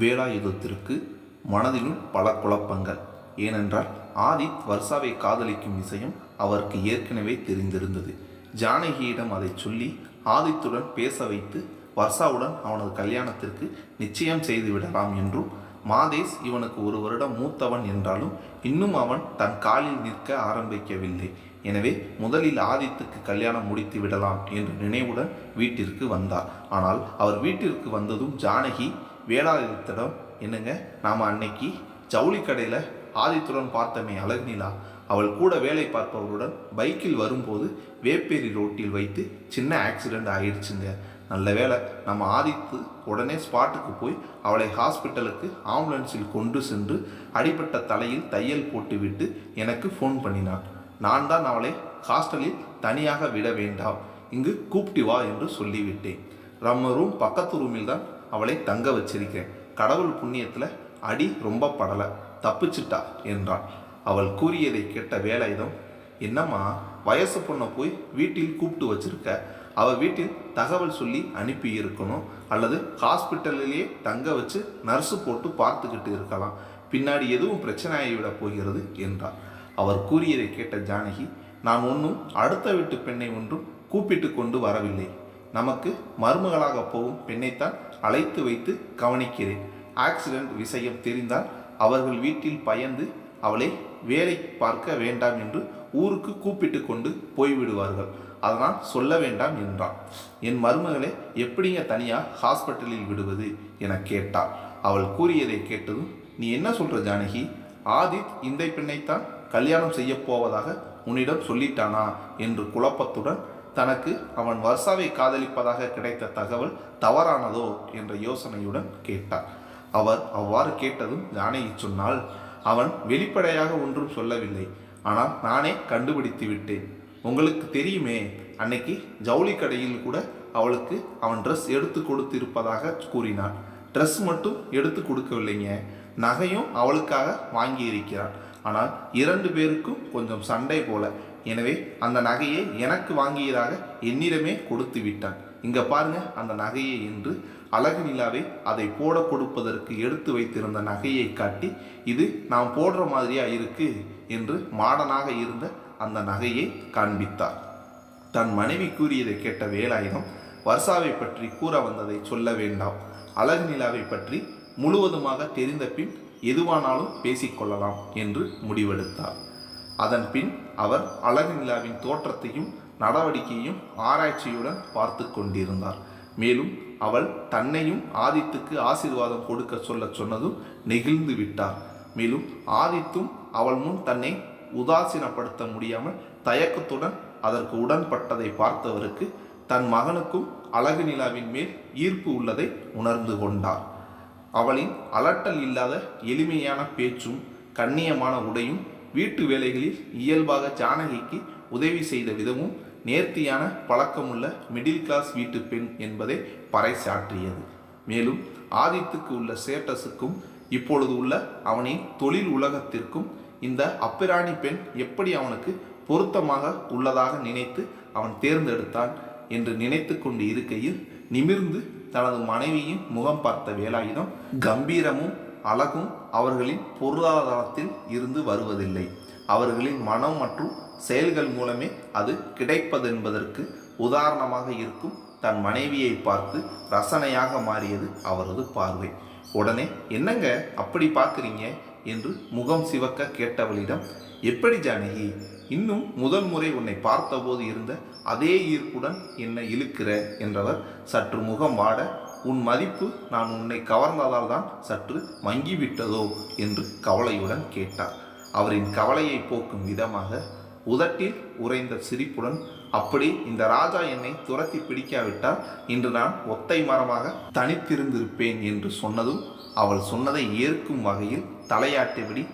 வேலாயுதத்திற்கு மனதினுள் பல குழப்பங்கள். ஏனென்றால் ஆதித் வர்ஷாவை காதலிக்கும் விஷயம் அவருக்கு ஏற்கனவே தெரிந்திருந்தது. ஜானகியிடம் அதை சொல்லி ஆதித்துடன் பேச வைத்து வர்ஷாவுடன் அவனது கல்யாணத்திற்கு நிச்சயம் செய்து விடலாம் என்றும் மாதேஷ் இவனுக்கு ஒரு வருடம் மூத்தவன் என்றாலும் இன்னும் அவன் தன் காலில் நிற்க ஆரம்பிக்கவில்லை. எனவே முதலில் ஆதித்துக்கு கல்யாணம் முடித்து விடலாம் என்ற நினைவுடன் வீட்டிற்கு வந்தார். ஆனால் அவர் வீட்டிற்கு வந்ததும் ஜானகி வேலாயுதத்திடம் என்னங்க? நாம் அன்னைக்கு ஜவுளி கடையில் ஆதித்துடன் பார்த்தமே அழகுநிலா. அவள் கூட வேலை பார்ப்பவருடன் பைக்கில் வரும்போது வேப்பேரி ரோட்டில் வைத்து சின்ன ஆக்சிடெண்ட் ஆயிடுச்சுங்க நல்ல வேளை நம்ம ஆதித்து உடனே ஸ்பாட்டுக்கு போய் அவளை ஹாஸ்பிட்டலுக்கு ஆம்புலன்ஸில் கொண்டு சென்று அடிபட்ட தலையில் தையல் போட்டுவிட்டு எனக்கு ஃபோன் பண்ணினான் நான் தான் அவளை ஹாஸ்டலில் தனியாக விட வேண்டாம். இங்கு கூப்பிட்டு வா என்று சொல்லிவிட்டேன். நம்ம ரூம் பக்கத்து ரூமில் தான் அவளை தங்க வச்சிருக்கிறேன். கடவுள் புண்ணியத்தில் அடி ரொம்ப படலை. தப்பிச்சிட்டா என்றான். அவள் கூறியதை கேட்ட வேலாயுதம் என்னம்மா வயசு பொண்ணை போய் வீட்டில் கூப்பிட்டு வச்சிருக்க? அவள் வீட்டில் தகவல் சொல்லி அனுப்பி இருக்கணும். அல்லது ஹாஸ்பிட்டலிலேயே தங்க வச்சு நர்ஸு போட்டு பார்த்துக்கிட்டு இருக்கலாம். பின்னாடி எதுவும் பிரச்சனையாகிவிடப் போகிறது என்றார் அவர் கூறியதை கேட்ட ஜானகி நான் ஒன்றும் அடுத்த வீட்டு பெண்ணை ஒன்றும் கூப்பிட்டு கொண்டு வரவில்லை. நமக்கு மருமகளாக போகும் பெண்ணைத்தான் அழைத்து வைத்து கவனிக்கிறேன். ஆக்சிடென்ட் விஷயம் தெரிந்தால் அவர்கள் வீட்டில் பயந்து அவளை வேலை பார்க்க வேண்டாம் என்று ஊருக்கு கூப்பிட்டு கொண்டு போய்விடுவார்கள். அதனால் சொல்ல வேண்டாம் என்றான். என் மருமகளை எப்படிங்க தனியாக ஹாஸ்பிட்டலில் விடுவது? என கேட்டாள். அவள் கூறியதை கேட்டதும் நீ என்ன சொல்கிற ஜானகி? ஆதித் இந்த பெண்ணைத்தான் கல்யாணம் செய்ய போவதாக உன்னிடம் சொல்லிட்டானா? என்று குழப்பத்துடன் தனக்கு அவன் வர்ஷாவை காதலிப்பதாக கிடைத்த தகவல் தவறானதோ என்ற யோசனையுடன் கேட்டார். அவர் அவ்வாறு கேட்டதும் ஜானகி சொன்னால் அவன் வெளிப்படையாக ஒன்றும் சொல்லவில்லை. ஆனால் நானே கண்டுபிடித்து விட்டேன். உங்களுக்கு தெரியுமே அன்னைக்கு ஜவுளி கடையில் கூட அவளுக்கு அவன் ட்ரெஸ் எடுத்து கொடுத்திருப்பதாக கூறினான். ட்ரெஸ் மட்டும் எடுத்து கொடுக்கவில்லைங்க. நகையும் அவளுக்காக வாங்கியிருக்கிறான். ஆனால் இரண்டு பேருக்கும் கொஞ்சம் சண்டை போல. எனவே அந்த நகையை எனக்கு வாங்கியதாக என்னிடமே கொடுத்து விட்டான். இங்க பாருங்க அந்த நகையை என்று அழகு நிலாவை அதை போட கொடுப்பதற்கு எடுத்து வைத்திருந்த நகையை காட்டி இது நாம் போடுற மாதிரியா இருக்கு என்று மாடனாக இருந்த அந்த நகையை காண்பித்தார். தன் மனைவி கூறியதை கேட்ட வேலாயுதம் வர்ஷாவை பற்றி கூற வந்ததை சொல்ல வேண்டாம். அழகு நிலாவை பற்றி முழுவதுமாக தெரிந்த பின் எதுவானாலும் பேசிக்கொள்ளலாம் என்று முடிவெடுத்தார். அதன் பின் அவர் அழகு நிலாவின் தோற்றத்தையும் நடவடிக்கையும் ஆராய்ச்சியுடன் பார்த்து கொண்டிருந்தார். மேலும் அவள் தன்னையும் ஆதித்துக்கு ஆசீர்வாதம் கொடுக்க சொல்ல சொன்னதும் நெகிழ்ந்து விட்டார். மேலும் ஆதித்தும் அவள் முன் தன்னை உதாசீனப்படுத்த முடியாமல் தயக்கத்துடன் அதற்கு உடன்பட்டதை பார்த்தவருக்கு தன் மகனுக்கும் அழகு நிலாவின் மேல் ஈர்ப்பு உள்ளதை உணர்ந்து கொண்டார். அவளின் அலட்டல் இல்லாத எளிமையான பேச்சும் கண்ணியமான உடையும் வீட்டு வேலைகளில் இயல்பாக ஜானகிக்கு உதவி செய்த விதமும் நேர்த்தியான பழக்கமுள்ள மிடில் கிளாஸ் வீட்டு பெண் என்பதை பறைசாற்றியது. மேலும் ஆதித்துக்கு உள்ள ஸ்டேட்டஸுக்கும் இப்பொழுது உள்ள அவனின் தொழில் உலகத்திற்கும் இந்த அப்பிராணி பெண் எப்படி அவனுக்கு பொருத்தமாக உள்ளதாக நினைத்து அவன் தேர்ந்தெடுத்தான் என்று நினைத்து கொண்டு இருக்கையில் நிமிர்ந்து தனது மனைவியின் முகம் பார்த்த வேலாயுதம் கம்பீரமும் அழகும் அவர்களின் பொருளாதாரத்தில் இருந்து வருவதில்லை. அவர்களின் மனம் மற்றும் செயல்கள் மூலமே அது கிடைப்பதென்பதற்கு உதாரணமாக இருக்கும் தன் மனைவியை பார்த்து ரசனையாக மாறியது அவரது பார்வை. உடனே என்னங்க அப்படி பார்க்குறீங்க? என்று முகம் சிவக்க கேட்டவளிடம் எப்படி ஜானகி? இன்னும் முதல் முறை உன்னை பார்த்தபோது இருந்த அதே ஈர்ப்புடன் என்னை இழுக்கிற என்றவர் சற்று முகம் வாட உன் மதிப்பு நான் உன்னை கவர்ந்ததால் தான் சற்று மங்கிவிட்டதோ? என்று கவலையுடன் கேட்டார். அவரின் கவலையை போக்கும் விதமாக உதட்டில் உறைந்த சிரிப்புடன் அப்படி இந்த ராஜா என்னை துரத்தி பிடிக்காவிட்டால் இன்று நான் ஒத்தை மரமாக தனித்திருந்திருப்பேன் என்று சொன்னதும் அவள் சொன்னதை ஏற்கும் வகையில் தலையாட்டிபடி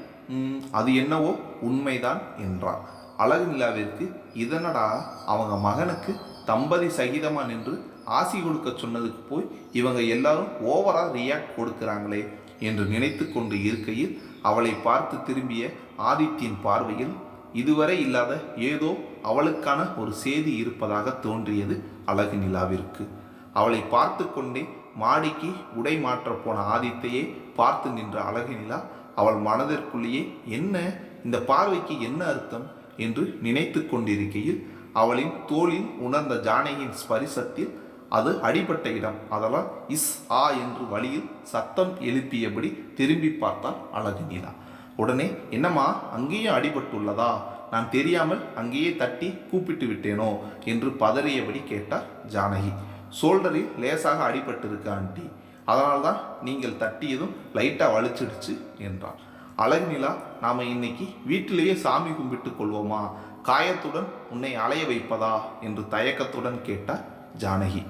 அது என்னவோ உண்மைதான் என்றார் அழகு நிலாவிற்கு இதனடா அவங்க மகனுக்கு தம்பதி சகிதமா நின்று ஆசி கொடுக்க சொன்னதுக்கு போய் இவங்க எல்லாரும் ஓவராக ரியாக்ட் கொடுக்கிறாங்களே என்று நினைத்து கொண்டு இருக்கையில் அவளை பார்த்து திரும்பிய ஆதித்யின் பார்வையில் இதுவரை இல்லாத ஏதோ அவளுக்கான ஒரு செய்தி இருப்பதாக தோன்றியது அழகு நிலாவிற்கு. அவளை பார்த்து கொண்டே மாடிக்கு உடை மாற்றப் போன ஆதித்தையே பார்த்து நின்ற அழகு நிலா அவள் மனதிற்குள்ளேயே என்ன இந்த பார்வைக்கு என்ன அர்த்தம்? என்று நினைத்து கொண்டிருக்கையில் அவளின் தோளில் உணர்ந்த ஜானகியின் ஸ்பரிசத்தில் அது அடிபட்ட இடம். அதெல்லாம் இஸ் ஆ என்று வழியில் சத்தம் எழுப்பியபடி திரும்பி பார்த்தால் அழகு நீலா உடனே என்னம்மா அங்கேயும் அடிபட்டுள்ளதா? நான் தெரியாமல் அங்கேயே தட்டி கூப்பிட்டு விட்டேனோ? என்று பதறியபடி கேட்டார் ஜானகி. ஷோல்டரில் லேசாக அடிபட்டிருக்கு ஆண்டி. அதனால்தான் நீங்கள் தட்டியதும் லைட்டாக வலிச்சிடுச்சு என்றார் அழகு நிலா நாம் இன்னைக்கு வீட்டிலேயே சாமி கும்பிட்டு கொள்வோமா? காயத்துடன் உன்னை அலைய வைப்பதா? என்று தயக்கத்துடன் கேட்டார் ஜானகி.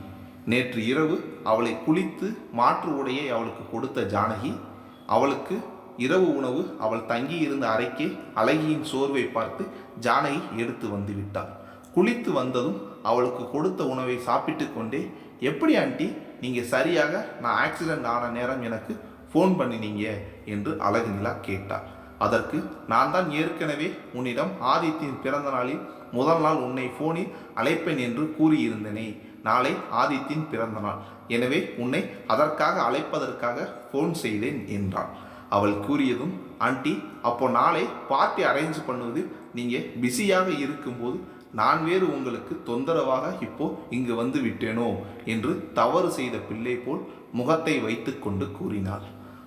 நேற்று இரவு அவளை குளித்து மாற்று உடையை அவளுக்கு கொடுத்த ஜானகி அவளுக்கு இரவு உணவு அவள் தங்கியிருந்த அறைக்கே அழகியின் சோர்வை பார்த்து ஜானகி எடுத்து வந்து விட்டாள் குளித்து வந்ததும் அவளுக்கு கொடுத்த உணவை சாப்பிட்டு கொண்டே எப்படி ஆண்டி நீங்கள் சரியாக நான் ஆக்சிடென்ட் ஆன நேரம் எனக்கு ஃபோன் பண்ணினீங்க என்று அழகு நிலா கேட்டார் அதற்கு நான் தான் ஏற்கனவே உன்னிடம் ஆதித்தின் பிறந்த நாளில் முதல் நாள் உன்னை ஃபோனில் அழைப்பேன் என்று கூறியிருந்தேனே. நாளை ஆதித்தின் பிறந்த நாள். எனவே உன்னை அதற்காக அழைப்பதற்காக ஃபோன் செய்தேன் என்றாள். அவள் கூறியதும் ஆண்டி அப்போ நாளை பார்ட்டி அரேஞ்ச் பண்ணுவது நீங்கள் பிஸியாக இருக்கும்போது நான் வேறு உங்களுக்கு தொந்தரவாக இப்போ இங்கு வந்து விட்டேனோ? என்று தவறு செய்த பிள்ளை போல் முகத்தை வைத்துக்கொண்டு கூறினாள்.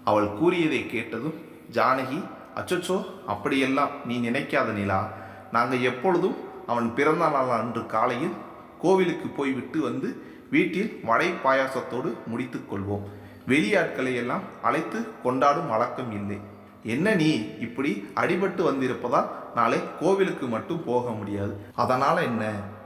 அவள் கூறியதை கேட்டதும் ஜானகி அச்சச்சோ அப்படியெல்லாம் நீ நினைக்காத நிலா. நாங்கள் எப்பொழுதும் அவன் பிறந்த நாள் அன்று காலையில் கோவிலுக்கு போய்விட்டு வந்து வீட்டில் வடை பாயாசத்தோடு முடித்து கொள்வோம். வெளியாட்களை எல்லாம் அழைத்து கொண்டாடும் வழக்கம் இல்லை. என்ன நீ இப்படி அடிபட்டு வந்திருப்பதால் நாளை கோவிலுக்கு மட்டும் போக முடியாது. அதனால் என்ன?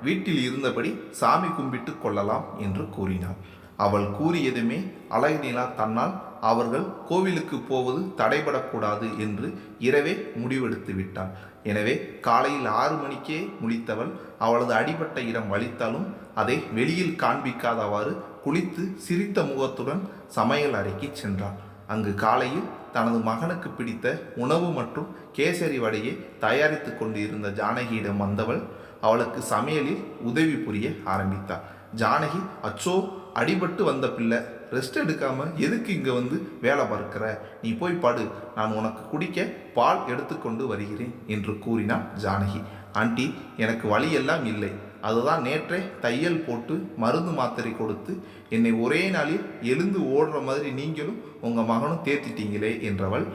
வீட்டில் இருந்தபடி சாமி கும்பிட்டு கொள்ளலாம் என்று கூறினாள். அவள் கூறியதுமே அழகு நிலா தன்னால் அவர்கள் கோவிலுக்கு போவது தடைபடக்கூடாது என்று இரவே முடிவெடுத்து விட்டாள் எனவே காலையில் ஆறு மணிக்கே முழித்தவள் அவளது அடிபட்ட இடம் வலித்தாலும் அதை வெளியில் காண்பிக்காதவாறு குளித்து சிரித்த முகத்துடன் சமையல் அறைக்கு சென்றாள். அங்கு காலையில் தனது மகனுக்கு பிடித்த உணவு மற்றும் கேசரி வடையை தயாரித்து கொண்டு இருந்த ஜானகியிடம் வந்தவள் அவளுக்கு சமையலில் உதவி புரிய ஆரம்பித்தாள். ஜானகி அச்சோ அடிபட்டு வந்த பிள்ளை ரெஸ்ட் எடுக்காமல் எதுக்கு இங்கே வந்து வேலை பார்க்கிற? நீ போய் படு. நான் உனக்கு குடிக்க பால் எடுத்துக்கொண்டு வருகிறேன் என்று கூறினான் ஜானகி. ஆண்டி எனக்கு வழியெல்லாம் இல்லை. அதுதான் நேற்றே தையல் போட்டு மருந்து மாத்திரை கொடுத்து என்னை ஒரே நாளில் எழுந்து ஓடுற மாதிரி நீங்களும் உங்கள் மகனும் தேத்திட்டீங்களே என்றவள்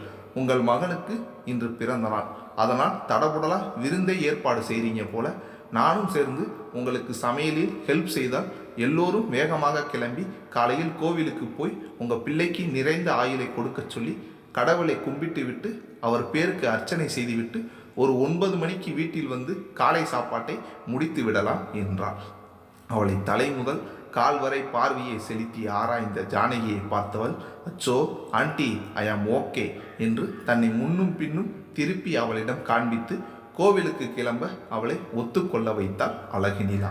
உங்கள் மகனுக்கு இன்று பிறந்த நாள். அதனால் தடபுடலாக விருந்தை ஏற்பாடு செய்கிறீங்க போல நானும் சேர்ந்து உங்களுக்கு சமையலில் ஹெல்ப் செய்தால் எல்லோரும் வேகமாக கிளம்பி காலையில் கோவிலுக்கு போய் உங்கள் பிள்ளைக்கு நிறைந்த ஆயுளை கொடுக்க சொல்லி கடவுளை கும்பிட்டு விட்டு அவர் பேருக்கு அர்ச்சனை செய்துவிட்டு ஒரு ஒன்பது மணிக்கு வீட்டில் வந்து காலை சாப்பாட்டை முடித்து விடலாம் என்றார். அவளை தலை முதல் கால் வரை பார்வையை செலுத்தி ஆராய்ந்த ஜானகியை பார்த்தவள் அச்சோ ஆண்டி ஐ ஆம் ஓகே என்று தன்னை முன்னும் பின்னும் திருப்பி அவளிடம் காண்பித்து கோவிலுக்கு கிளம்ப அவளை ஒத்துக்கொள்ள வைத்தாள் அழகினிலா.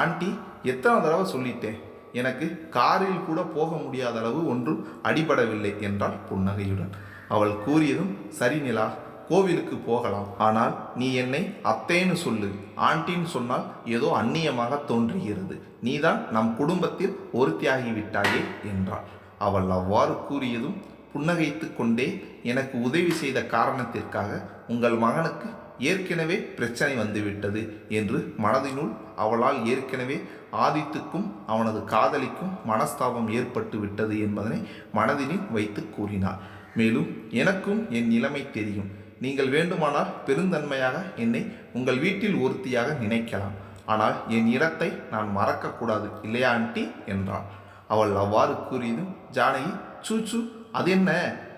ஆண்டி எத்தனை தடவை சொல்லிட்டேன்? எனக்கு காரில் கூட போக முடியாத அளவு ஒன்றும் அடிபடவில்லை என்றாள் புன்னகையுடன். அவள் கூறியதும் சரி நிலா கோவிலுக்கு போகலாம். ஆனால் நீ என்னை அத்தேன்னு சொல்லு. ஆண்டின்னு சொன்னால் ஏதோ அந்நியமாக தோன்றுகிறது. நீதான் நம் குடும்பத்தில் ஒருத்தியாகி விட்டாயே என்றாள். அவள் அவ்வாறு கூறியதும் புன்னகைத்து கொண்டே எனக்கு உதவி செய்த காரணத்திற்காக உங்கள் மகனுக்கு ஏற்கனவே பிரச்சனை வந்துவிட்டது என்று மனதினுள் அவளால் ஏற்கனவே ஆதித்துக்கும் அவனது காதலிக்கும் மனஸ்தாபம் ஏற்பட்டு விட்டது என்பதனை மனதினில் வைத்து கூறினார். மேலும் எனக்கும் என் நிலைமை தெரியும். நீங்கள் வேண்டுமானால் பெருந்தன்மையாக என்னை உங்கள் வீட்டில் ஒருத்தியாக நினைக்கலாம். ஆனால் என் இடத்தை நான் மறக்கக்கூடாது இல்லையா ஆண்டி? என்றாள். அவள் அவ்வாறு கூறியதும் ஜானகி சூச்சு அதென்ன?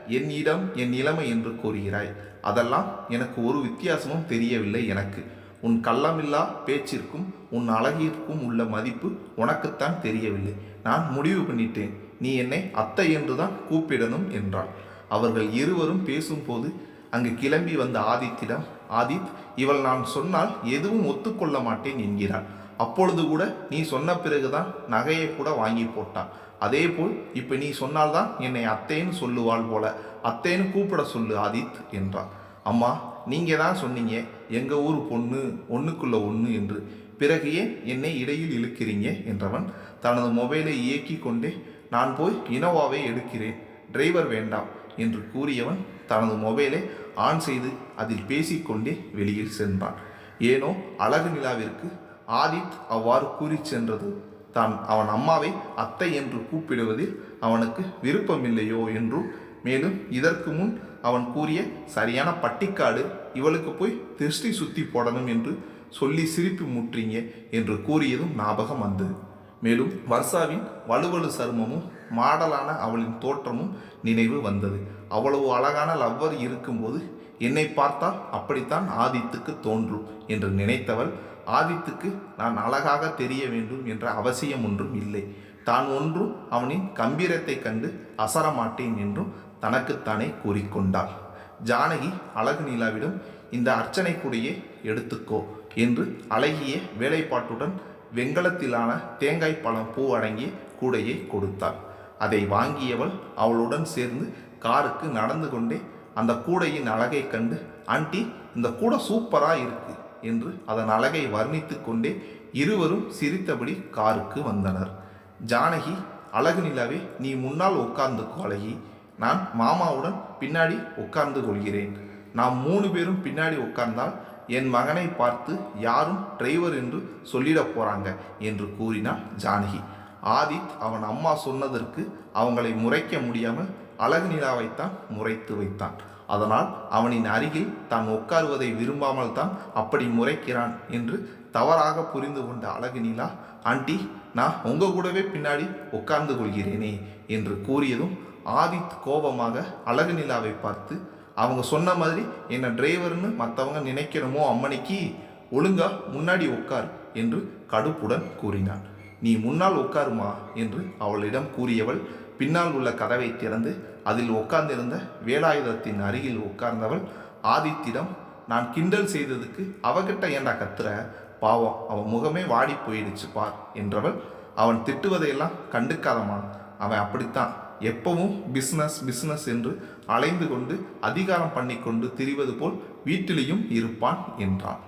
என் இடம் என் நிலைமை என்று கூறுகிறாய். அதெல்லாம் எனக்கு ஒரு வித்தியாசமும் தெரியவில்லை எனக்கு. உன் கள்ளமில்லா பேச்சிற்கும் உன் அழகிற்கும் உள்ள மதிப்பு உனக்குத்தான் தெரியவில்லை. நான் முடிவு பண்ணிட்டேன். நீ என்னை அத்தை என்றுதான் கூப்பிடணும் என்றாள். அவர்கள் இருவரும் பேசும்போது அங்கு கிளம்பி வந்த ஆதித்திடம் ஆதித் இவள் நான் சொன்னால் எதுவும் ஒத்துக்கொள்ள மாட்டேன் என்கிறாள். அப்பொழுது கூட நீ சொன்ன பிறகுதான் நகையை கூட வாங்கி போட்டான் அதே போல் இப்போ நீ சொன்னால்தான் என்னை அத்தேன்னு சொல்லுவாள் போல. அத்தேன்னு கூப்பிட சொல்லு ஆதித் என்றார் அம்மா நீங்கள் தான் சொன்னீங்க எங்கள் ஊர் பொண்ணு ஒன்றுக்குள்ள ஒன்று என்று. பிறகு ஏன் என்னை இடையில் இழுக்கிறீங்க என்றவன் தனது மொபைலை இயக்கி கொண்டே நான் போய் இனோவாவை எடுக்கிறேன் டிரைவர் வேண்டாம் என்று கூறியவன் தனது மொபைலை ஆன் செய்து அதில் பேசிக்கொண்டே வெளியில் சென்றான். ஏனோ அழகு நிலாவிற்கு ஆதித் அவ்வாறு கூறி சென்றது. தான் அவன் அம்மாவை அத்தை என்று கூப்பிடுவதில் அவனுக்கு விருப்பமில்லையோ என்றும் மேலும் இதற்கு முன் அவன் கூறிய சரியான பட்டிக்காடு இவளுக்கு போய் திருஷ்டி சுத்தி போடணும் என்று சொல்லி சிரிப்பு முற்றீங்க என்று கூறியதும் ஞாபகம் வந்தது. மேலும் வர்ஷாவின் வலுவலு சருமமும் மாடலான அவளின் தோற்றமும் நினைவு வந்தது. அவ்வளவு அழகான லவ்வர் இருக்கும்போது என்னை பார்த்தால் அப்படித்தான் ஆதித்துக்கு தோன்றும் என்று நினைத்தவள் ஆதித்துக்கு நான் அழகாக தெரிய வேண்டும் என்ற அவசியம் ஒன்றும் இல்லை. தான் ஒன்றும் அவனின் கம்பீரத்தை கண்டு அசரமாட்டேன் என்றும் தனக்குத்தானே கூறிக்கொண்டாள். ஜானகி அழகு நிலாவிடம் இந்த அர்ச்சனை கூடையே எடுத்துக்கோ என்று அழகிய வேலைப்பாட்டுடன் வெங்கலத்திலான தேங்காய் பழம் பூ அடங்கிய கூடையை கொடுத்தாள். அதை வாங்கியவள் அவளுடன் சேர்ந்து காருக்கு நடந்து கொண்டே அந்த கூடையின் அழகை கண்டு ஆண்டி இந்த கூடை சூப்பராக இருக்குது என்று அதன் அழகை வர்ணித்து கொண்டே இருவரும் சிரித்தபடி காருக்கு வந்தனர். ஜானகி அழகு நிலாவே நீ முன்னால் உட்கார்ந்து அழகி. நான் மாமாவுடன் பின்னாடி உட்கார்ந்து கொள்கிறேன். நாம் மூணு பேரும் பின்னாடி உட்கார்ந்தால் என் மகனை பார்த்து யாரும் டிரைவர் என்று சொல்லிடப் போகிறாங்க என்று கூறினாள் ஜானகி. ஆதித் அவன் அம்மா சொன்னதற்கு அவங்களை முறைக்க முடியாமல் அழகு நிலாவைத்தான் முறைத்து வைத்தான். அதனால் அவனின் அருகில் தான் உட்காருவதை விரும்பாமல் தான் அப்படி முறைக்கிறான் என்று தவறாக புரிந்து கொண்ட அழகு நிலா ஆண்டி நான் உங்க கூடவே பின்னாடி உட்கார்ந்து கொள்கிறேனே என்று கூறியதும் ஆதித் கோபமாக அழகு நிலாவை பார்த்து அவங்க சொன்ன மாதிரி என்ன டிரைவர்னு மற்றவங்க நினைக்கணுமோ அம்மனைக்கு ஒழுங்கா முன்னாடி உட்கார் என்று கடுப்புடன் கூறினான். நீ முன்னால் உட்காருமா? என்று அவளிடம் கூறியவள் பின்னால் உள்ள கதவை திறந்து அதில் உட்கார்ந்திருந்த வேலாயுதத்தின் அருகில் உட்கார்ந்தவள் ஆதித்திடம் நான் கிண்டல் செய்ததுக்கு அவகிட்ட ஏண்டா கத்துற? பாவம் அவன் முகமே வாடி போயிடுச்சு பார் என்றவள் அவன் திட்டுவதையெல்லாம் கண்டுக்காதமா அவன் அப்படித்தான். எப்பவும் பிஸ்னஸ் பிஸ்னஸ் என்று அலைந்து கொண்டு அதிகாரம் பண்ணி கொண்டு திரிவது போல் வீட்டிலேயும் இருப்பான் என்றான்.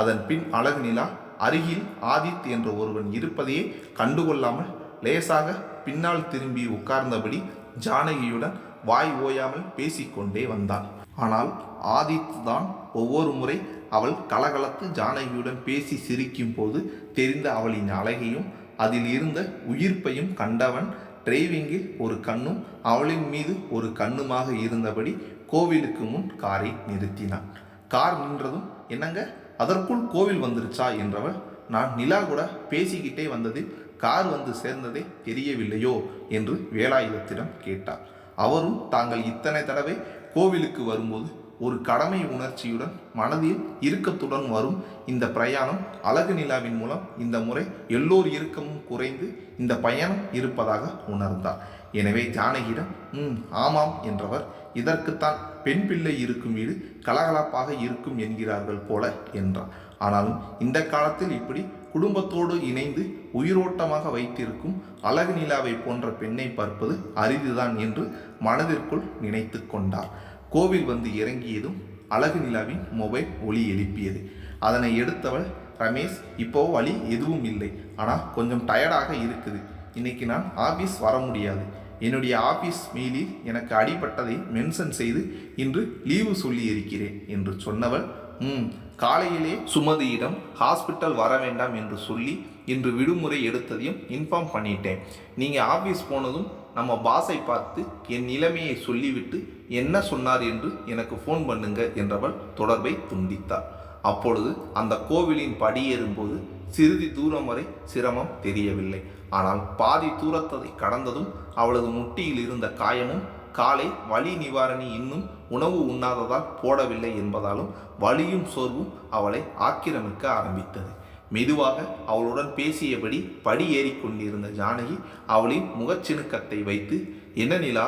அதன் பின் அழகு நிலா அருகில் ஆதித் என்ற ஒருவன் இருப்பதையே கண்டுகொள்ளாமல் லேசாக பின்னால் திரும்பி உட்கார்ந்தபடி ஜானகியுடன் வாய் ஓயாமல் பேசிக்கொண்டே வந்தான். ஆனால் ஆதித் தான் ஒவ்வொரு முறை அவள் கலகலத்து ஜானகியுடன் பேசி சிரிக்கும் போது தெரிந்த அவளின் அழகையும் அதில் இருந்த உயிர்ப்பையும் கண்டவன் டிரைவிங்கில் ஒரு கண்ணும் அவளின் மீது ஒரு கண்ணுமாக இருந்தபடி கோவிலுக்கு முன் காரை நிறுத்தினான். கார் நின்றதும் என்னங்க அதற்குள் கோவில் வந்துருச்சா? என்றவள் நான் நிலா கூட பேசிக்கிட்டே வந்ததில் கார் வந்து சேர்ந்ததே தெரியவில்லையோ? என்று வேலாயுதத்திடம் கேட்டார். அவரும் தாங்கள் இத்தனை தடவை கோவிலுக்கு வரும்போது ஒரு கடமை உணர்ச்சியுடன் மனதில் இறுக்கத்துடன் வரும் இந்த பிரயாணம் அழகு நிலாவின் மூலம் இந்த முறை எல்லோர் இறுக்கமும் குறைந்து இந்த பயணம் இருப்பதாக உணர்ந்தார். எனவே ஜானகியிடம் ம் ஆமாம் என்றவர் இதற்குத்தான் பெண் பிள்ளை இருக்கும் வீடு கலகலப்பாக இருக்கும் என்கிறார்கள் போல என்றார் ஆனாலும் இந்த காலத்தில் இப்படி குடும்பத்தோடு இணைந்து உயிரோட்டமாக வைத்திருக்கும் அழகு நிலாவை போன்ற பெண்ணை பார்ப்பது அரிதுதான் என்று மனதிற்குள் நினைத்து கொண்டார். கோவில் வந்து இறங்கியதும் அழகு நிலாவின் மொபைல் ஒளி எழுப்பியது. அதனை எடுத்தவள் ரமேஷ் இப்போ வழி எதுவும் இல்லை. ஆனால் கொஞ்சம் டயர்டாக இருக்குது. இன்னைக்கு நான் ஆஃபீஸ் வர முடியாது. என்னுடைய ஆஃபீஸ் மெயிலில் எனக்கு அடிபட்டதை மென்ஷன் செய்து இன்று லீவு சொல்லி இருக்கிறேன் என்று சொன்னவள் ம் காலையிலே சுமதியிடம் ஹாஸ்பிட்டல் வர வேண்டாம் என்று சொல்லி இன்று விடுமுறை எடுத்ததையும் இன்ஃபார்ம் பண்ணிட்டேன். நீங்கள் ஆஃபீஸ் போனதும் நம்ம பாஸை பார்த்து என் நிலைமையை சொல்லிவிட்டு என்ன சொன்னார் என்று எனக்கு ஃபோன் பண்ணுங்க என்றவள் தொடர்பை துண்டித்தார் அப்பொழுது அந்த கோவிலின் படியேறும்போது சிறிது தூரம் வரை சிரமம் தெரியவில்லை. ஆனால் பாதி தூரத்தை கடந்ததும் அவளது முட்டியில் இருந்த காயமும் காலை வலி நிவாரணி இன்னும் உணவு உண்ணாததால் போடவில்லை என்பதாலும் வலியும் சோர்வும் அவளை ஆக்கிரமிக்க ஆரம்பித்தது. மெதுவாக அவளுடன் பேசியபடி படி ஏறிக்கொண்டிருந்த ஜானகி அவளின் முகச்சினுக்கத்தை வைத்து என்ன நிலா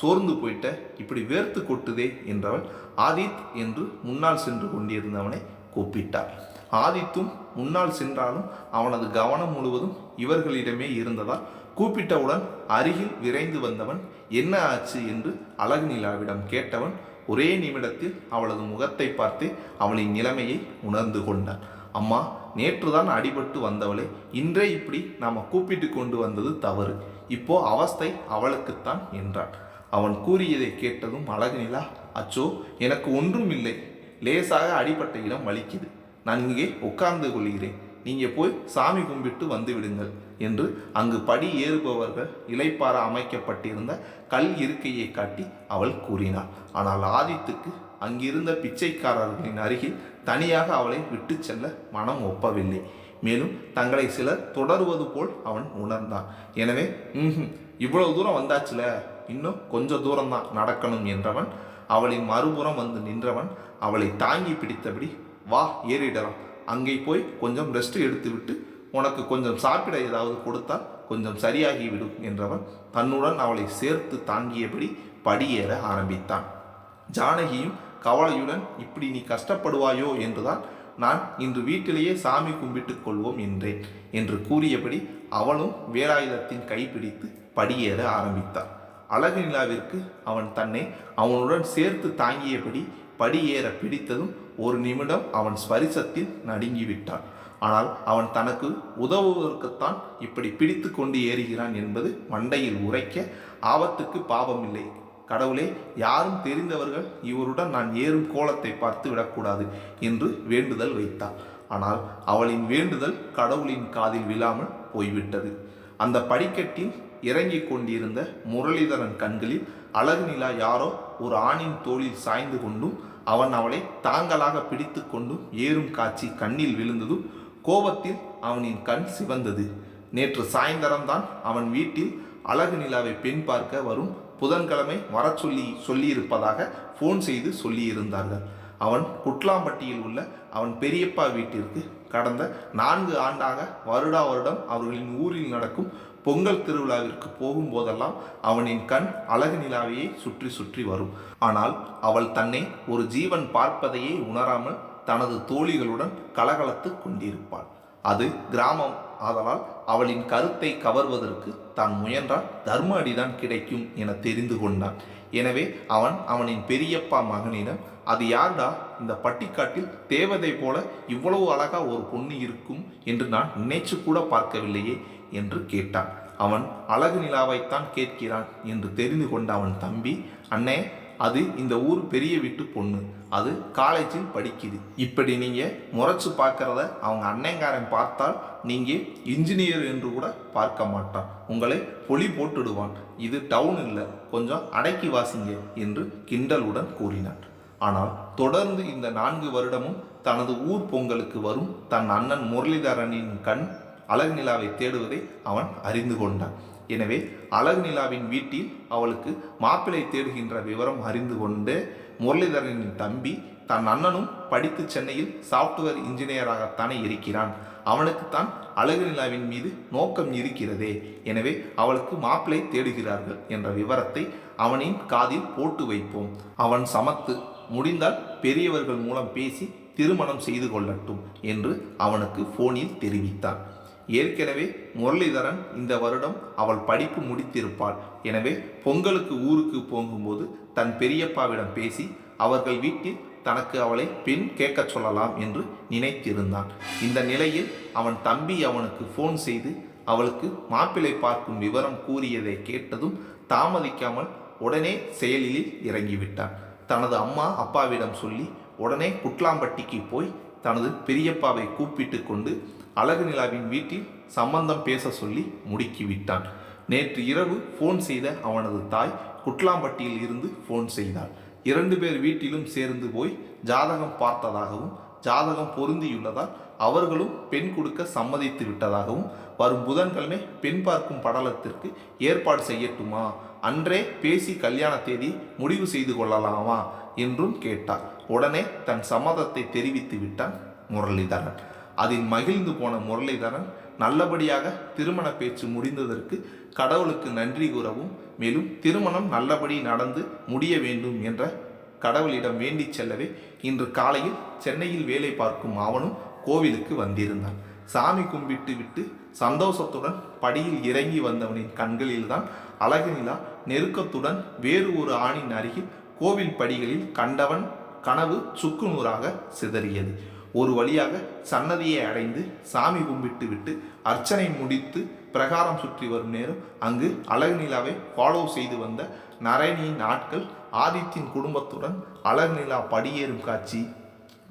சோர்ந்து போயிட்ட இப்படி வேர்த்து கொட்டுதே என்றவள் ஆதித் என்று முன்னால் சென்று கொண்டிருந்தவனை கூப்பிட்டார் ஆதித்தும் முன்னால் சென்றாலும் அவனது கவனம் முழுவதும் இவர்களிடமே இருந்ததால் கூப்பிட்டவுடன் அருகில் விரைந்து வந்தவன் என்ன ஆச்சு? என்று அழகு நிலாவிடம் கேட்டவன் ஒரே நிமிடத்தில் அவளது முகத்தை பார்த்து அவளின் நிலைமையை உணர்ந்து கொண்டான். அம்மா நேற்றுதான் அடிபட்டு வந்தவளே இன்றே இப்படி நாம் கூப்பிட்டு கொண்டு வந்தது தவறு. இப்போ அவஸ்தை அவளுக்குத்தான் என்றான். அவன் கூறியதை கேட்டதும் அழகு நிலா அச்சோ எனக்கு ஒன்றும் இல்லை. லேசாக அடிபட்ட இடம் வலிக்குது. நான் இங்கே உட்கார்ந்து கொள்கிறேன். நீங்கள் போய் சாமி கும்பிட்டு வந்து விடுங்கள் என்று அங்கு படி ஏறுபவர்கள் இலைப்பார அமைக்கப்பட்டிருந்த கல் இருக்கையை காட்டி அவள் கூறினாள். ஆனால் ஆதித்துக்கு அங்கிருந்த பிச்சைக்காரர்களின் அருகில் தனியாக அவளை விட்டு செல்ல மனம் ஒப்பவில்லை. மேலும் தங்களை சிலர் தொடருவது போல் அவன் உணர்ந்தான். எனவே ம்ஹும் இவ்வளவு தூரம் வந்தாச்சுல? இன்னும் கொஞ்ச தூரம்தான் நடக்கணும் என்றவன் அவளின் மறுபுறம் வந்து நின்றவன் அவளை தாங்கி பிடித்தபடி வா ஏறிடலாம். அங்கே போய் கொஞ்சம் ரெஸ்ட் எடுத்துவிட்டு உனக்கு கொஞ்சம் சாப்பிட ஏதாவது கொடுத்தால் கொஞ்சம் சரியாகிவிடும் என்றவன் தன்னுடன் அவளை சேர்த்து தாங்கியபடி படியேற ஆரம்பித்தான். ஜானகியும் கவலையுடன் இப்படி நீ கஷ்டப்படுவாயோ? என்றுதான் நான் இன்று வீட்டிலேயே சாமி கும்பிட்டுக் கொள்வோம் என்றேன் என்று கூறியபடி அவளும் வேலாயுதத்தின் கைப்பிடித்து படியேற ஆரம்பித்தான் அழகு நிலாவிற்கு அவன் தன்னை அவனுடன் சேர்த்து தாங்கியபடி படியேற பிடித்ததும் ஒரு நிமிடம் அவன் ஸ்பரிசத்தில் நடுங்கிவிட்டான். ஆனால் அவன் தனக்கு உதவுவதற்குத்தான் இப்படி பிடித்து கொண்டு ஏறுகிறான் என்பது மண்டையில் உரைக்க ஆபத்துக்கு பாவமில்லை. கடவுளே யாரும் தெரிந்தவர்கள் இவருடன் நான் ஏறும் கோலத்தை பார்த்து விடக்கூடாது என்று வேண்டுதல் வைத்தாள் ஆனால் அவளின் வேண்டுதல் கடவுளின் காதில் விழாமல் போய்விட்டது. அந்த படிக்கட்டில் இறங்கிக் கொண்டிருந்த முரளிதரன் கண்களில் அழகு நிலா யாரோ ஒரு ஆணின் தோளில் சாய்ந்து கொண்டும் அவன் அவளை தாங்களாக பிடித்து கொண்டும் ஏறும் காட்சி கண்ணில் விழுந்ததும் கோபத்தில் அவனின் கண் சிவந்தது. நேற்று சாயந்தரம்தான் அவன் வீட்டில் அழகு நிலாவை பெண் பார்க்க வரும் புதன்கிழமை வரச் சொல்லி சொல்லியிருப்பதாக ஃபோன் செய்து சொல்லியிருந்தார்கள். அவன் குட்லாம்பட்டியில் உள்ள அவன் பெரியப்பா வீட்டிற்கு கடந்த நான்கு ஆண்டாக வருடா வருடம் அவர்களின் ஊரில் நடக்கும் பொங்கல் திருவிழாவிற்கு போகும்போதெல்லாம் அவனின் கண் அழகு நிலாவையே சுற்றி சுற்றி வரும். ஆனால் அவள் தன்னை ஒரு ஜீவன் பார்ப்பதையே உணராமல் தனது தோழிகளுடன் கலகலத்து கொண்டிருப்பாள். அது கிராமம். ஆதலால் அவளின் கருத்தை கவர்வதற்கு தான் முயன்றால் தர்ம அடிதான் கிடைக்கும் என தெரிந்து கொண்டான். எனவே அவன் அவனின் பெரியப்பா மகனிடம் அது யார்டா? இந்த பட்டிக்காட்டில் தேவதை போல இவ்வளவு அழகா ஒரு பொண்ணு இருக்கும் என்று நான் நினைச்சு கூட பார்க்கவில்லையே. என்று கேட்டான். அவன் அழகு நிலாவைத்தான் கேட்கிறான் என்று தெரிந்து கொண்ட அவன் தம்பி அண்ணே அது இந்த ஊர் பெரிய வீட்டு பொண்ணு. அது காலேஜில் படிக்குது. இப்படி நீங்கள் முறைச்சு பார்க்குறத அவங்க அண்ணங்காரன் பார்த்தால் நீங்கள் இன்ஜினியர் என்று கூட பார்க்க மாட்டான். உங்களை பொலி போட்டுடுவான். இது டவுன் இல்லை. கொஞ்சம் அடக்கி வாசிங்க என்று கிண்டலுடன் கூறினான். ஆனால் தொடர்ந்து இந்த நான்கு வருடமும் தனது ஊர் பொங்கலுக்கு வரும் தன் அண்ணன் முரளிதரனின் கண் அழகு நிலாவை தேடுவதை அவன் அறிந்து கொண்டான். எனவே அழகு நிலாவின் வீட்டில் அவளுக்கு மாப்பிள்ளை தேடுகின்ற விவரம் அறிந்து கொண்டு முரளிதரனின் தம்பி தன் அண்ணனும் படித்து சென்னையில் சாஃப்ட்வேர் இன்ஜினியராகத்தானே இருக்கிறான். அவனுக்குத்தான் அழகு நிலாவின் மீது நோக்கம் இருக்கிறதே. எனவே அவளுக்கு மாப்பிள்ளை தேடுகிறார்கள் என்ற விவரத்தை அவனின் காதில் போட்டு வைப்போம். அவன் சமத்து முடிந்தால் பெரியவர்கள் மூலம் பேசி திருமணம் செய்து கொள்ளட்டும் என்று அவனுக்கு ஃபோனில் தெரிவித்தான். ஏற்கனவே முரளிதரன் இந்த வருடம் அவள் படிப்பு முடித்திருப்பாள். எனவே பொங்கலுக்கு ஊருக்கு போகும்போது தன் பெரியப்பாவிடம் பேசி அவர்கள் வீட்டில் தனக்கு அவளை பெண் கேட்கச் சொல்லலாம் என்று நினைத்திருந்தான். இந்த நிலையில் அவன் தம்பி அவனுக்கு ஃபோன் செய்து அவளுக்கு மாப்பிள்ளை பார்க்கும் விவரம் கூறியதை கேட்டதும் தாமதிக்காமல் உடனே செயலில் இறங்கிவிட்டான். தனது அம்மா அப்பாவிடம் சொல்லி உடனே குட்லாம்பட்டிக்கு போய் தனது பெரியப்பாவை கூப்பிட்டு கொண்டு அழகு நிலாவின் வீட்டில் சம்பந்தம் பேச சொல்லி முடுக்கிவிட்டான். நேற்று இரவு ஃபோன் செய்த அவனது தாய் குட்லாம்பட்டியில் இருந்து ஃபோன் செய்தாள். இரண்டு பேர் வீட்டிலும் சேர்ந்து போய் ஜாதகம் பார்த்ததாகவும் ஜாதகம் பொருந்தியுள்ளதால் அவர்களும் பெண் கொடுக்க சம்மதித்து விட்டதாகவும் வரும் புதன்கிழமை பெண் பார்க்கும் படலத்திற்கு ஏற்பாடு செய்யட்டுமா? அன்றே பேசி கல்யாண தேதி முடிவு செய்து கொள்ளலாமா? என்றும் கேட்டார் உடனே தன் சம்மதத்தை தெரிவித்து விட்டான் முரளிதரன். அதில் மகிழ்ந்து போன முரளிதரன் நல்லபடியாக திருமண பேச்சு முடிந்ததற்கு கடவுளுக்கு நன்றி கூறவும் மேலும் திருமணம் நல்லபடி நடந்து முடிய வேண்டும் என்ற கடவுளிடம் வேண்டிச் செல்லவே இன்று காலையில் சென்னையில் வேலை பார்க்கும் அவனும் கோவிலுக்கு வந்திருந்தான். சாமி கும்பிட்டு விட்டு சந்தோஷத்துடன் படியில் இறங்கி வந்தவனின் கண்களில்தான் அழகு நிலா நெருக்கத்துடன் வேறு ஒரு ஆணின் அருகில் கோவில் படிகளில் கண்டவன் கனவு சுக்குநூறாக சிதறியது. ஒரு வழியாக சன்னதியை அடைந்து சாமி கும்பிட்டு விட்டு அர்ச்சனை முடித்து பிரகாரம் சுற்றி வரும் நேரம் அங்கு அழகு நிலாவை ஃபாலோ செய்து வந்த நரேனியின் ஆட்கள் ஆதித்தின் குடும்பத்துடன் அழகு நிலா படியேறும் காட்சி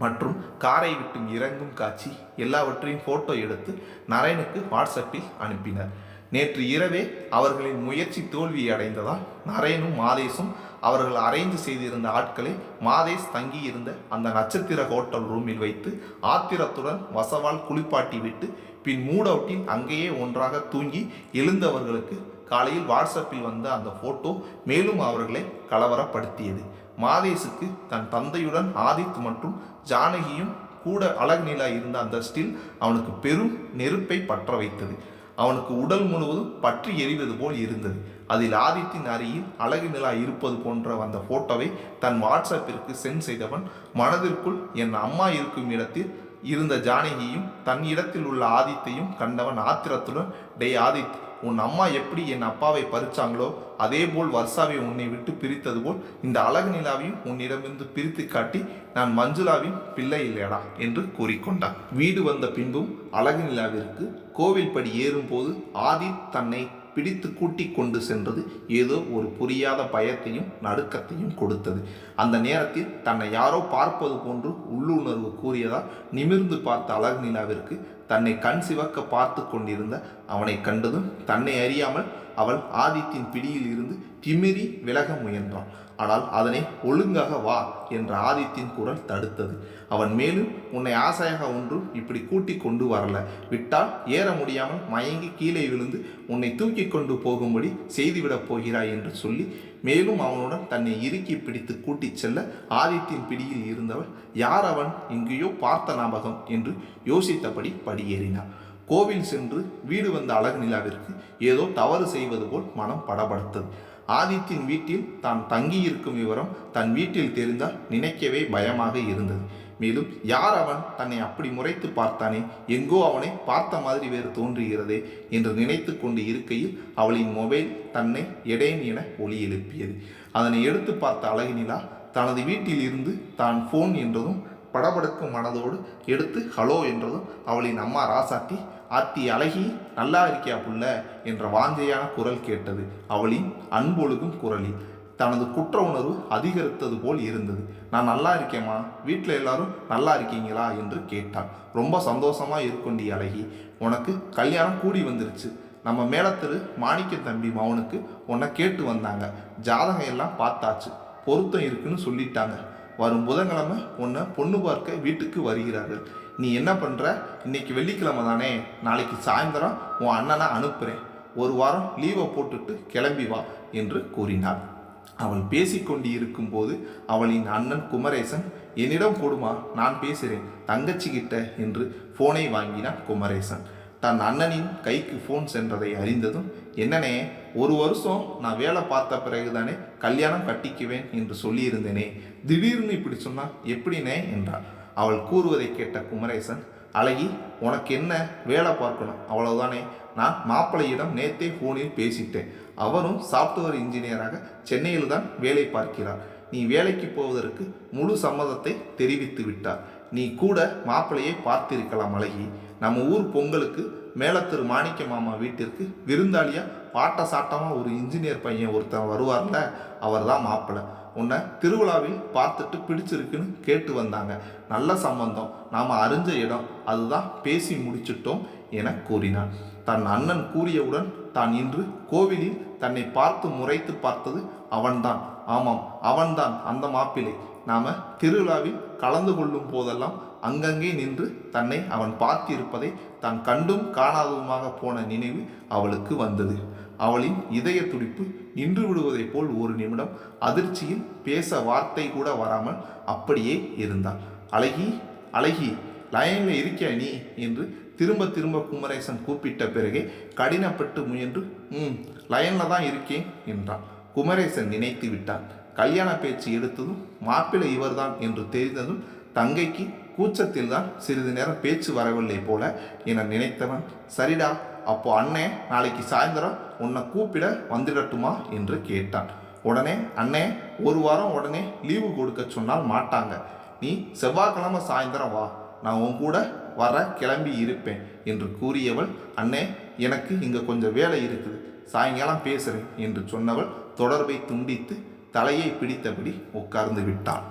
மற்றும் காரை விட்டும் இறங்கும் காட்சி எல்லாவற்றையும் போட்டோ எடுத்து நரேனுக்கு வாட்ஸ்அப்பில் அனுப்பினர். நேற்று இரவே அவர்களின் முயற்சி தோல்வி அடைந்ததால் நரேனும் மாதேஷும் அவர்கள் அரேஞ்ச் செய்திருந்த ஆட்களை மாதேஷ் தங்கியிருந்த அந்த நட்சத்திர ஹோட்டல் ரூமில் வைத்து ஆத்திரத்துடன் வசவால் குளிப்பாட்டி விட்டு பின் மூட் அவுட்டில் அங்கேயே ஒன்றாக தூங்கி எழுந்தவர்களுக்கு காலையில் வாட்ஸ்அப்பில் வந்த அந்த ஃபோட்டோ மேலும் அவர்களை கலவரப்படுத்தியது. மாதேசுக்கு தன் தந்தையுடன் ஆதித் மற்றும் ஜானகியும் கூட அழகு நிலா இருந்த அந்த ஸ்டில் அவனுக்கு பெரும் நெருப்பை பற்ற வைத்தது. அவனுக்கு உடல் முழுவதும் பற்றி எரிவது போல் இருந்தது. அதில் ஆதித்தின் அருகில் அழகு நிலா இருப்பது போன்ற அந்த போட்டோவை தன் வாட்ஸ்அப்பிற்கு சென்ட் செய்தவன் மனதிற்குள் என் அம்மா இருக்கும் இடத்தில் இருந்த ஜானகியும் தன் இடத்தில் உள்ள ஆதித்தையும் கண்டவன் ஆத்திரத்துடன் டேய் ஆதித் உன் அம்மா எப்படி என் அப்பாவை பறிச்சாங்களோ அதே போல் வர்ஷாவை உன்னை விட்டு பிரித்தது போல் இந்த அழகு நிலாவையும் உன்னிடமிருந்து பிரித்து காட்டி நான் மஞ்சுளாவின் பிள்ளை இல்லையடா என்று கூறிக்கொண்டான். வீடு வந்த பின்பும் அழகு நிலாவிற்கு கோவில் படி ஏறும்போது ஆதி தன்னை பிடித்து கூட்டி கொண்டு சென்றது ஏதோ ஒரு புரியாத பயத்தையும் நடுக்கத்தையும் கொடுத்தது. அந்த நேரத்தில் தன்னை யாரோ பார்ப்பது போன்று உள்ளுணர்வு கூறியதால் நிமிர்ந்து பார்த்த அழகு நிலாவிற்கு தன்னை கண் சிவக்க பார்த்து கொண்டிருந்த அவனை கண்டதும் தன்னை அறியாமல் அவள் ஆதித்தின் பிடியில் இருந்து திமிரி விலக முயன்றான். ஆனால் அதனை ஒழுங்காக வா என்ற ஆதித்தின் குரல் தடுத்தது. அவன் மேலும் உன்னை ஆசையாக ஒன்றும் இப்படி கூட்டி கொண்டு வரல. விட்டால் ஏற முடியாமல் மயங்கி கீழே விழுந்து உன்னை தூக்கி கொண்டு போகும்படி செய்துவிடப் போகிறாய் என்று சொல்லி மேலும் அவனுடன் தன்னை இறுக்கி பிடித்து கூட்டிச் செல்ல ஆதித்தின் பிடியில் இருந்தவள் யார் அவன்? எங்கேயோ பார்த்த ஞாபகம் என்று யோசித்தபடி படியேறினார் கோவில் சென்று வீடு வந்த அழகு நிலாவிற்கு ஏதோ தவறு செய்வது போல் மனம் படபடுத்தது. ஆதித்தின் வீட்டில் தான் தங்கியிருக்கும் விவரம் தன் வீட்டில் தெரிந்தால் நினைக்கவே பயமாக இருந்தது. மேலும் யார் அவன் தன்னை அப்படி முறைத்து பார்த்தானே? எங்கோ அவனை பார்த்த மாதிரி வேறு தோன்றுகிறதே என்று நினைத்து கொண்டு இருக்கையில் அவளின் மொபைல் தன்னை எடேன் என ஒலி எழுப்பியது. அதனை எடுத்து பார்த்த அழகினிலா தனது வீட்டில் இருந்து தான் ஃபோன் என்றதும் படபடுக்கும் மனதோடு எடுத்து ஹலோ என்றதும் அவளின் அம்மா ராசாத்தி ஆத்தி அழகி நல்லா இருக்கியா புள்ள? என்ற வாஞ்சையான குரல் கேட்டது. அவளின் அன்பொழுகும் குரலில் தனது குற்ற உணர்வு அதிகரித்தது போல் இருந்தது. நான் நல்லா இருக்கேம்மா. வீட்டில் எல்லாரும் நல்லா இருக்கீங்களா? என்று கேட்டான் ரொம்ப சந்தோஷமாக இருக்குண்டி அழகி. உனக்கு கல்யாணம் கூடி வந்துருச்சு. நம்ம மேலத்திரு மாணிக்க தம்பி மவனுக்கு உன்னை கேட்டு வந்தாங்க. ஜாதகம் எல்லாம் பார்த்தாச்சு. பொருத்தம் இருக்குன்னு சொல்லிட்டாங்க. வரும் புதன்கிழமை உன்னை பொண்ணு பார்க்க வீட்டுக்கு வருகிறார்கள். நீ என்ன பண்ணுற இன்னைக்கு வெள்ளிக்கிழமை தானே. நாளைக்கு சாயந்தரம் உன் அண்ணனை அனுப்புகிறேன் ஒரு வாரம் லீவை போட்டுட்டு கிளம்பி வா என்று கூறினாள். அவள் பேசிக்கொண்டு இருக்கும்போது அவளின் அண்ணன் குமரேசன் என்னிடம் கொடுமா நான் பேசுகிறேன் தங்கச்சி கிட்ட என்று ஃபோனை வாங்கினான் குமரேசன். தன் அண்ணனின் கைக்கு ஃபோன் சென்றதை அறிந்ததும் என்னனே ஒரு வருஷம் நான் வேலை பார்த்த பிறகுதானே கல்யாணம் கட்டிக்குவேன் என்று சொல்லியிருந்தேனே திடீர்னு இப்படி சொன்னா எப்படினே என்றாள் அவள் கூறுவதை கேட்ட குமரேசன் அழகி உனக்கு என்ன வேலை பார்க்கணும் அவ்வளவுதானே நான் மாப்பிள்ளையிடம் நேத்தே ஃபோனில் பேசிட்டேன் அவரும் சாஃப்ட்வேர் இன்ஜினியராக சென்னையில் தான் வேலை பார்க்கிறார். நீ வேலைக்கு போவதற்கு முழு சம்மதத்தை தெரிவித்து விட்டார். நீ கூட மாப்பிள்ளையை பார்த்திருக்கலாம் அழகி. நம்ம ஊர் பொங்கலுக்கு மேலத்திரு மாணிக்க மாமா வீட்டிற்கு விருந்தாளியாக பாட்ட சாட்டமாக ஒரு இன்ஜினியர் பையன் ஒருத்தன் வருவார்ல அவர் தான் மாப்பிள்ளை. உன்னை திருவிழாவில் பார்த்துட்டு பிடிச்சிருக்குன்னு கேட்டு வந்தாங்க. நல்ல சம்பந்தம். நாம் அறிஞ்ச இடம். அதுதான் பேசி முடிச்சிட்டோம் என கூறினான். தன் அண்ணன் கூறியவுடன் தான் இன்று கோவிலில் தன்னை பார்த்து முறைத்து பார்த்தது அவன்தான். ஆமாம் அவன்தான் அந்த மாப்பிள்ளை. நாம திருவிழாவில் கலந்து கொள்ளும் போதெல்லாம் அங்கங்கே நின்று தன்னை அவன் பார்த்திருப்பதை தான் கண்டும் காணாததுமாக போன நினைவு அவளுக்கு வந்தது. அவளின் இதய துடிப்பு நின்று விடுவதைப் போல் ஒரு நிமிடம் அதிர்ச்சியில் பேச வார்த்தை கூட வராமல் அப்படியே இருந்தாள். அழகி அழகி லயனில் இருக்கியா நீ? என்று திரும்ப திரும்ப குமரேசன் கூப்பிட்ட பிறகே கடினப்பட்டு முயன்று ம் லயனில் தான் இருக்கேன் என்றான். குமரேசன் நினைத்து விட்டான். கல்யாண பேச்சு எடுத்ததும் மாப்பிள்ளை இவர்தான் என்று தெரிந்ததும் தங்கைக்கு கூச்சத்தில் தான் சிறிது நேரம் பேச்சு வரவில்லை போல என நினைத்தவன் சரிடா அப்போ அண்ணே நாளைக்கு சாயந்தரம் உன்னை கூப்பிட வந்துடட்டுமா? என்று கேட்டான். உடனே அண்ணே ஒரு வாரம் உடனே லீவு கொடுக்க சொன்னால் மாட்டாங்க. நீ செவ்வாய்க்கிழமை சாயந்தரம் வா. நான் உன் கூட வர கிளம்பி இருப்பேன் என்று கூறியவள் அண்ணே எனக்கு இங்கே கொஞ்சம் வேலை இருக்குது. சாயங்காலம் பேசுகிறேன் என்று சொன்னவள் தொடர்பை துண்டித்து தலையை பிடித்தபடி உட்கார்ந்து விட்டாள்.